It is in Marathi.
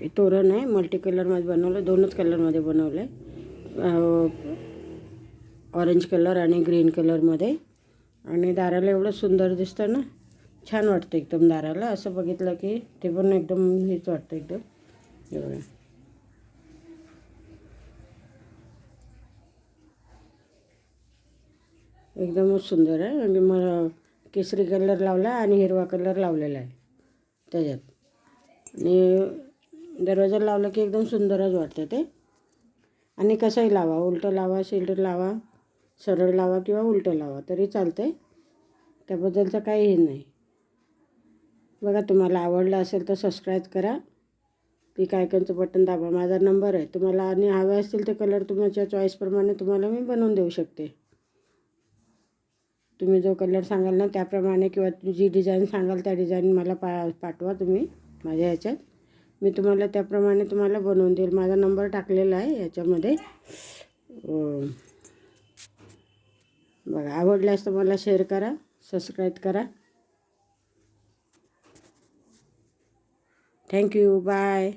हे तोरण आहे मल्टी कलरमध्ये बनवलं दोनच कलरमध्ये बनवलं आहे ऑरेंज कलर आणि ग्रीन कलरमध्ये आणि दाराला एवढं सुंदर दिसतं ना छान वाटतं एकदम दाराला. असं बघितलं की ते पण एकदम हेच वाटतं एकदम. एवढं एकदमच सुंदर आहे. आणि मग केसरी कलर लावला आणि हिरवा कलर लावलेला आहे त्याच्यात. आणि दरवाजा लावलं की एकदम सुंदरच वाटतं ते. आणि कसंही लावा उलटं लावा शिल्डर लावा सरळ लावा किंवा उलटं लावा तरी चालतं त्याबद्दलचं काही हे नाही. बघा तुम्हाला आवडलं असेल तर सबस्क्राईब करा. पीक आयकनचं बटन दाबा. माझा नंबर आहे. तुम्हाला आणि हवे असतील ते कलर तुमच्या चॉईसप्रमाणे तुम्हाला मी बनवून देऊ शकते. तुम्ही जो कलर सांगाल ना त्याप्रमाणे किंवा जी डिझाईन सांगाल त्या डिझाईन मला पा पाठवा तुम्ही माझ्या ह्याच्यात. मी तुम्हाला त्याप्रमाणे तुम्हाला बनवून देईल. माझा नंबर टाकलेला आहे याच्यामध्ये. बघा आवडल्यास तर मला शेअर करा सबस्क्राईब करा. Thank you bye